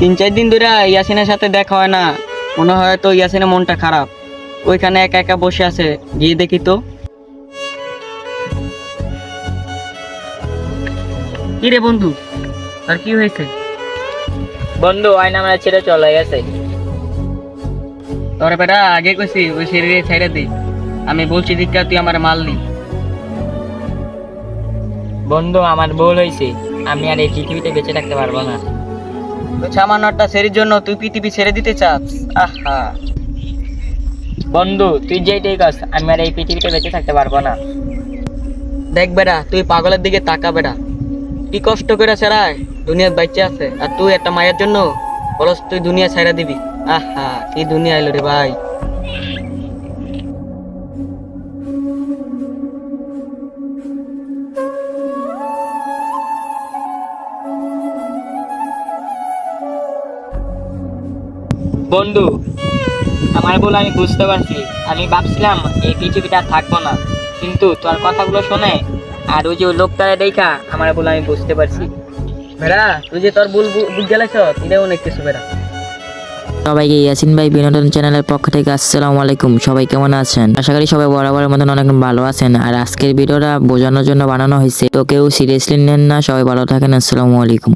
তিন চার দিন ধরে ইয়াসিনের সাথে দেখা হয় না। মনে হয় তো ইয়াসিনের মনটা খারাপ। ওইখানে একা একা বসে আছে গিয়ে দেখি তো। কি রে বন্ধু? আর কি হয়েছে? বন্ধু আয়না আমরা ছেড়ে চলে গেছে। তোর বেটা আগে কইছি ওই শরীরে ছেড়ে দিই আমি বলছি দীক্ষা তুই আমার মাল মারলি বন্ধু আমার ভুল হয়েছে আমি আর এই পৃথিবীতে বেঁচে থাকতে পারব না। সামান্য একটা সেরির জন্য তুই পৃথিবী ছেড়ে দিতে চাস। আহা। বন্ধু তুই যেইটাই কাজ আমি আর এই পৃথিবীতে বেঁচে থাকতে পারব না। দেখ বেটা তুই পাগলের দিকে তাকা বেটা কি কষ্ট করে ছাড়ায় দুনিয়ার বাইচে আছে। আর তুই একটা মায়ের জন্য বলস তুই দুনিয়া ছাইরা দিবি। আহা কি দুনিয়া এলো রে ভাই। বন্ধু, আমার বলে আমি বুঝতে পারছি। আমি ভাবছিলাম এই পৃথিবীটা থাকব না। কিন্তু তোর কথাগুলো শুনে আর ওই যে ওই লোকটারে দেখা আমার ভুল আমি বুঝতে পারছি। বেড়া, তুই যে তোর বুল বুঝ গেলাইছ এটাও অনেক কিছু বেড়া। সবাইকে ইয়াসিন ভাই বিনোদন চ্যানেলের পক্ষ থেকে আসসালামু আলাইকুম। সবাই কেমন আছেন? আশা করি সবাই বরাবরের মতন অনেক ভালো আছেন। আর আজকের ভিডিওটা বোঝানোর জন্য বানানো হয়েছে। তো কেউ সিরিয়াসলি নেন না, সবাই ভালো থাকেন। আসসালামু আলাইকুম।